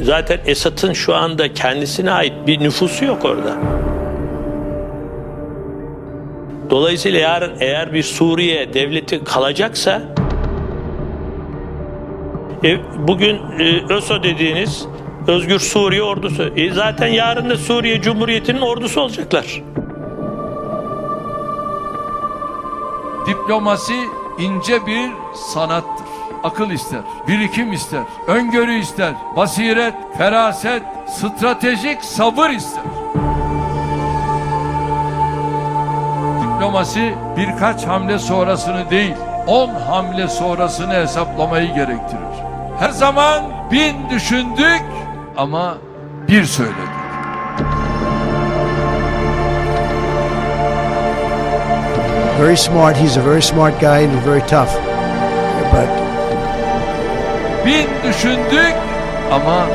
zaten Esad'ın şu anda kendisine ait bir nüfusu yok orada. Dolayısıyla yarın eğer bir Suriye devleti kalacaksa e, bugün e, ÖSO dediğiniz Özgür Suriye ordusu. E, zaten yarın da Suriye Cumhuriyeti'nin ordusu olacaklar. Diplomasi ince bir sanattır. Akıl ister, birikim ister, öngörü ister, basiret, feraset, stratejik sabır ister. Diplomasi birkaç hamle sonrasını değil, on hamle sonrasını hesaplamayı gerektirir. Her zaman bin düşündük ama bir söyledik. Very smart. He's a very smart guy and very tough. But Bin düşündük ama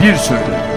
bir söyledik.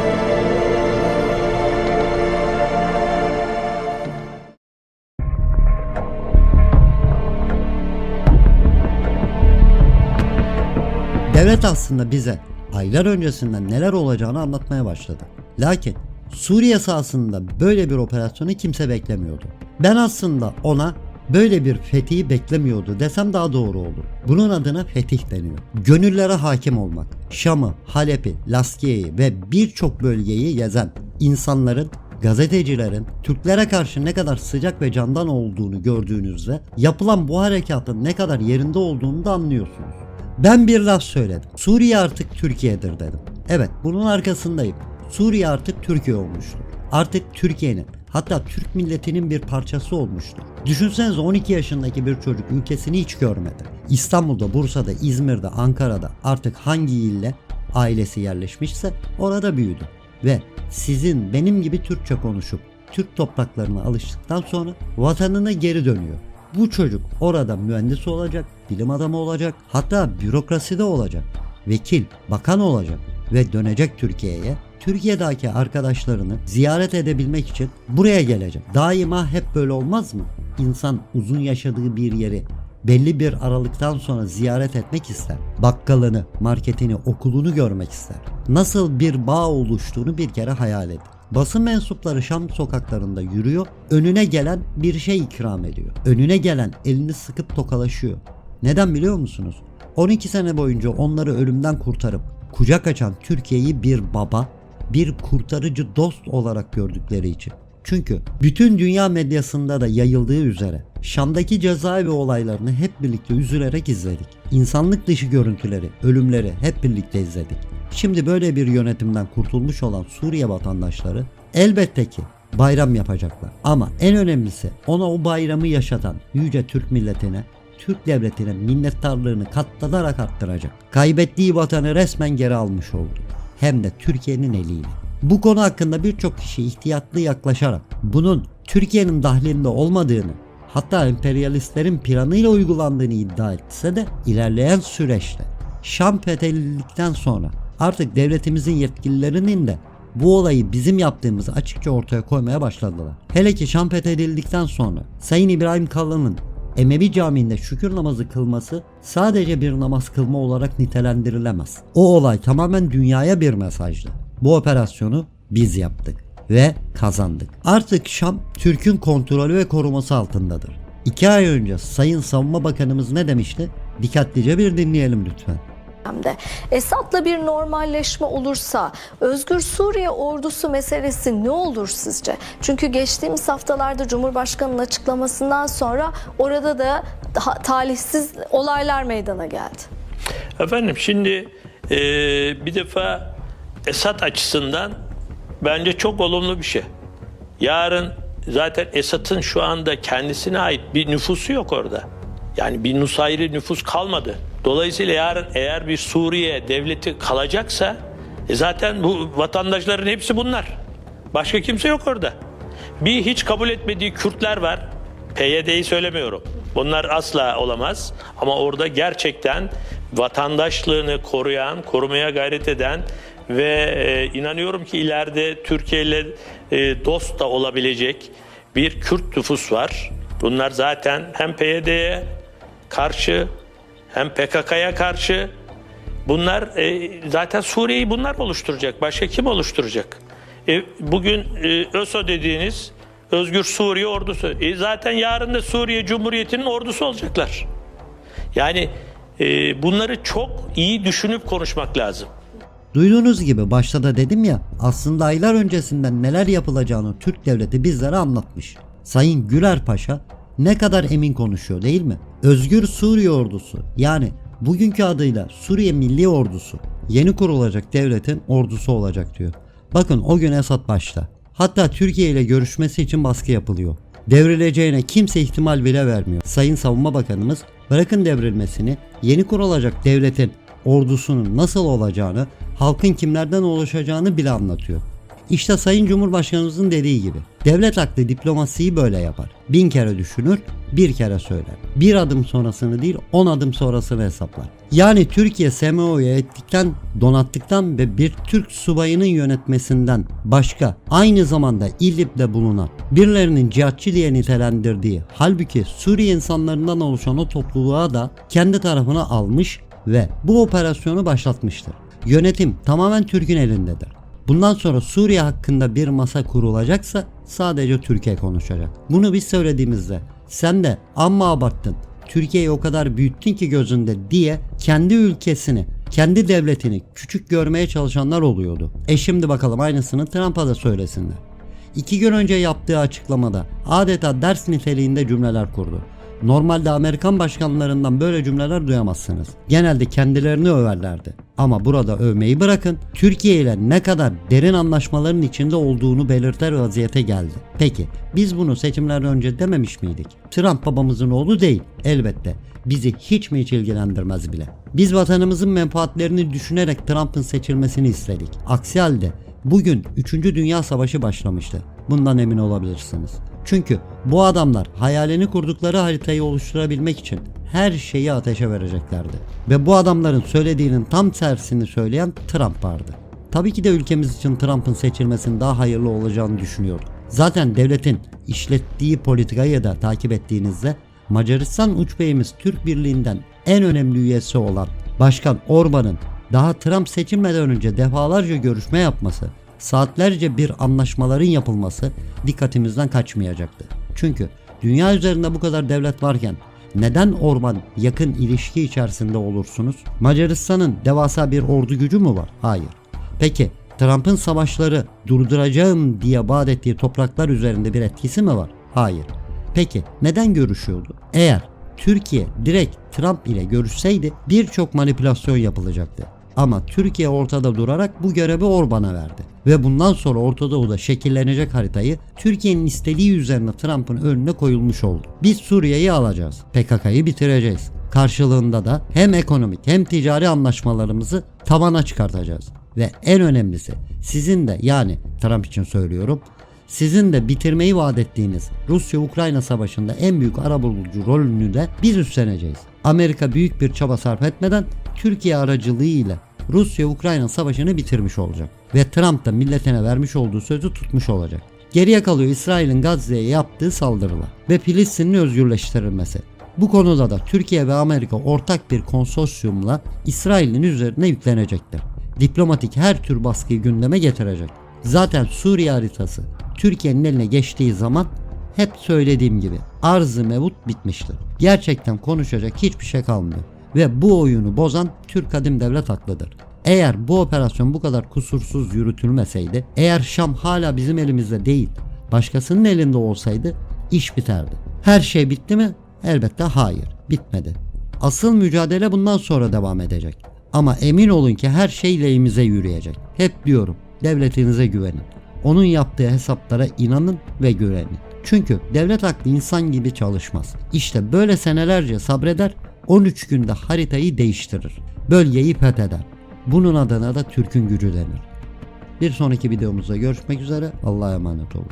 Devlet aslında bize aylar öncesinden neler olacağını anlatmaya başladı. Lakin Suriye sahasında böyle bir operasyonu kimse beklemiyordu. Ben aslında ona böyle bir fethiyi beklemiyordu desem daha doğru olur. Bunun adına fetih deniyor. Gönüllere hakim olmak, Şam'ı, Halep'i, Laskiye'yi ve birçok bölgeyi gezen insanların gazetecilerin Türklere karşı ne kadar sıcak ve candan olduğunu gördüğünüzde yapılan bu harekatın ne kadar yerinde olduğunu da anlıyorsunuz. Ben bir laf söyledim. Suriye artık Türkiye'dir dedim. Evet bunun arkasındayım. Suriye artık Türkiye olmuştur. Artık Türkiye'nin hatta Türk milletinin bir parçası olmuştur. Düşünsenize 12 yaşındaki bir çocuk ülkesini hiç görmedi. İstanbul'da, Bursa'da, İzmir'de, Ankara'da artık hangi ille ailesi yerleşmişse orada büyüdü. Ve sizin benim gibi Türkçe konuşup Türk topraklarına alıştıktan sonra vatanına geri dönüyor. Bu çocuk orada mühendis olacak, bilim adamı olacak, hatta bürokraside olacak, vekil, bakan olacak ve dönecek Türkiye'ye. Türkiye'deki arkadaşlarını ziyaret edebilmek için buraya gelecek. Daima hep böyle olmaz mı? İnsan uzun yaşadığı bir yeri belli bir aralıktan sonra ziyaret etmek ister. Bakkalını, marketini, okulunu görmek ister. Nasıl bir bağ oluştuğunu bir kere hayal edin. Basın mensupları Şam sokaklarında yürüyor, önüne gelen bir şey ikram ediyor. Önüne gelen elini sıkıp tokalaşıyor. Neden biliyor musunuz? 12 sene boyunca onları ölümden kurtarıp kucak açan Türkiye'yi bir baba, bir kurtarıcı dost olarak gördükleri için. Çünkü bütün dünya medyasında da yayıldığı üzere Şam'daki cezaevi olaylarını hep birlikte üzülerek izledik. İnsanlık dışı görüntüleri, ölümleri hep birlikte izledik. Şimdi böyle bir yönetimden kurtulmuş olan Suriye vatandaşları elbette ki bayram yapacaklar. Ama en önemlisi ona o bayramı yaşatan yüce Türk milletine Türk devletine minnettarlığını katlanarak arttıracak. Kaybettiği vatanı resmen geri almış oldu. Hem de Türkiye'nin eliyle. Bu konu hakkında birçok kişi ihtiyatlı yaklaşarak bunun Türkiye'nin dahlinde olmadığını hatta emperyalistlerin planıyla uygulandığını iddia etse de ilerleyen süreçte Şam fethedildikten sonra artık devletimizin yetkililerinin de bu olayı bizim yaptığımızı açıkça ortaya koymaya başladılar. Hele ki Şam fethedildikten sonra Sayın İbrahim Kalın'ın Emevi Camii'nde şükür namazı kılması sadece bir namaz kılma olarak nitelendirilemez. O olay tamamen dünyaya bir mesajdı. Bu operasyonu biz yaptık ve kazandık. Artık Şam Türk'ün kontrolü ve koruması altındadır. İki ay önce Sayın Savunma Bakanımız ne demişti? Dikkatlice bir dinleyelim lütfen. Dönemde Esad'la bir normalleşme olursa Özgür Suriye ordusu meselesi ne olur sizce? Çünkü geçtiğimiz haftalarda Cumhurbaşkanı'nın açıklamasından sonra orada da talihsiz olaylar meydana geldi. Efendim şimdi e, bir defa Esad açısından bence çok olumlu bir şey. Yarın zaten Esad'ın şu anda kendisine ait bir nüfusu yok orada. Yani bir Nusayri nüfus kalmadı. Dolayısıyla yarın eğer bir Suriye devleti kalacaksa e zaten bu vatandaşların hepsi bunlar. Başka kimse yok orada. Bir hiç kabul etmediği Kürtler var. PYD'yi söylemiyorum. Bunlar asla olamaz. Ama orada gerçekten vatandaşlığını koruyan, korumaya gayret eden ve e, inanıyorum ki ileride Türkiye ile e, dost da olabilecek bir Kürt nüfus var. Bunlar zaten hem PYD'ye karşı hem PKK'ya karşı Bunlar e, zaten Suriye'yi bunlar oluşturacak. Başka kim oluşturacak? E, bugün e, ÖSO dediğiniz Özgür Suriye ordusu. E, zaten yarın da Suriye Cumhuriyeti'nin ordusu olacaklar. Yani e, bunları çok iyi düşünüp konuşmak lazım. Duyduğunuz gibi başta da dedim ya aslında aylar öncesinden neler yapılacağını Türk devleti bizlere anlatmış. Sayın Güler Paşa ne kadar emin konuşuyor değil mi? Özgür Suriye Ordusu yani bugünkü adıyla Suriye Milli Ordusu yeni kurulacak devletin ordusu olacak diyor. Bakın o gün Esad başta. Hatta Türkiye ile görüşmesi için baskı yapılıyor. Devrileceğine kimse ihtimal bile vermiyor. Sayın Savunma Bakanımız bırakın devrilmesini yeni kurulacak devletin ordusunun nasıl olacağını, halkın kimlerden oluşacağını bile anlatıyor. İşte Sayın Cumhurbaşkanımızın dediği gibi devlet aklı diplomasiyi böyle yapar. Bin kere düşünür, bir kere söyler. Bir adım sonrasını değil, on adım sonrasını hesaplar. Yani Türkiye SMO'yu ettikten, donattıktan ve bir Türk subayının yönetmesinden başka aynı zamanda İdlib'de bulunan birilerinin cihatçı diye nitelendirdiği halbuki Suriye insanlarından oluşan o topluluğa da kendi tarafına almış ve bu operasyonu başlatmıştır. Yönetim tamamen Türk'ün elindedir. Bundan sonra Suriye hakkında bir masa kurulacaksa sadece Türkiye konuşacak. Bunu biz söylediğimizde sen de amma abarttın. Türkiye'yi o kadar büyüttün ki gözünde diye kendi ülkesini, kendi devletini küçük görmeye çalışanlar oluyordu. E şimdi bakalım aynısını Trump'a da söylesinler. İki gün önce yaptığı açıklamada adeta ders niteliğinde cümleler kurdu. Normalde Amerikan başkanlarından böyle cümleler duyamazsınız. Genelde kendilerini överlerdi. Ama burada övmeyi bırakın, Türkiye ile ne kadar derin anlaşmaların içinde olduğunu belirter vaziyete geldi. Peki, biz bunu seçimlerden önce dememiş miydik? Trump babamızın oğlu değil, elbette. Bizi hiç mi hiç ilgilendirmez bile. Biz vatanımızın menfaatlerini düşünerek Trump'ın seçilmesini istedik. Aksi halde bugün 3. Dünya Savaşı başlamıştı. Bundan emin olabilirsiniz. Çünkü bu adamlar hayalini kurdukları haritayı oluşturabilmek için her şeyi ateşe vereceklerdi. Ve bu adamların söylediğinin tam tersini söyleyen Trump vardı. Tabii ki de ülkemiz için Trump'ın seçilmesinin daha hayırlı olacağını düşünüyorduk. Zaten devletin işlettiği politikayı da takip ettiğinizde Macaristan uç beyimiz Türk Birliği'nden en önemli üyesi olan Başkan Orban'ın daha Trump seçilmeden önce defalarca görüşme yapması, saatlerce bir anlaşmaların yapılması dikkatimizden kaçmayacaktı. Çünkü dünya üzerinde bu kadar devlet varken neden Orban yakın ilişki içerisinde olursunuz? Macaristan'ın devasa bir ordu gücü mü var? Hayır. Peki Trump'ın savaşları durduracağım diye vaat ettiği topraklar üzerinde bir etkisi mi var? Hayır. Peki neden görüşüyordu? Eğer Türkiye direkt Trump ile görüşseydi birçok manipülasyon yapılacaktı. Ama Türkiye ortada durarak bu görevi Orban'a verdi. Ve bundan sonra Orta Doğu'da şekillenecek haritayı Türkiye'nin istediği üzerine Trump'ın önüne koyulmuş oldu. Biz Suriye'yi alacağız. PKK'yı bitireceğiz. Karşılığında da hem ekonomik hem ticari anlaşmalarımızı tavana çıkartacağız. Ve en önemlisi sizin de yani Trump için söylüyorum sizin de bitirmeyi vaat ettiğiniz Rusya-Ukrayna savaşında en büyük arabulucu rolünü de biz üstleneceğiz. Amerika büyük bir çaba sarf etmeden Türkiye aracılığıyla Rusya-Ukrayna savaşını bitirmiş olacak. Ve Trump da milletine vermiş olduğu sözü tutmuş olacak. Geriye kalıyor İsrail'in Gazze'ye yaptığı saldırılar ve Filistin'in özgürleştirilmesi. Bu konuda da Türkiye ve Amerika ortak bir konsorsiyumla İsrail'in üzerine yüklenecektir. Diplomatik her tür baskıyı gündeme getirecek. Zaten Suriye haritası Türkiye'nin eline geçtiği zaman hep söylediğim gibi arzı mevut bitmiştir. Gerçekten konuşacak hiçbir şey kalmıyor. Ve bu oyunu bozan Türk Kadim Devlet haklıdır. Eğer bu operasyon bu kadar kusursuz yürütülmeseydi, eğer Şam hala bizim elimizde değil, başkasının elinde olsaydı iş biterdi. Her şey bitti mi? Elbette hayır, bitmedi. Asıl mücadele bundan sonra devam edecek. Ama emin olun ki her şey lehimize yürüyecek. Hep diyorum, devletinize güvenin. Onun yaptığı hesaplara inanın ve güvenin. Çünkü devlet aklı insan gibi çalışmaz. İşte böyle senelerce sabreder, 13 günde haritayı değiştirir. Bölgeyi fetheder. Bunun adına da Türk'ün gücü denir. Bir sonraki videomuzda görüşmek üzere. Allah'a emanet olun.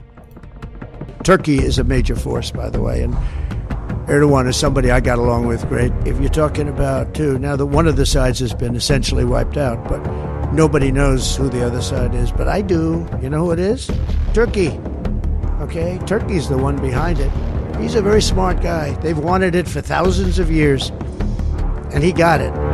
Turkey is a major force, by the way, and Erdogan is somebody I got along with great. If you're talking about too, now that one of the sides has been essentially wiped out, but nobody knows who the other side is. But I do. You know who it is? Turkey. Okay, Turkey's the one behind it. He's a very smart guy. They've wanted it for thousands of years, and he got it.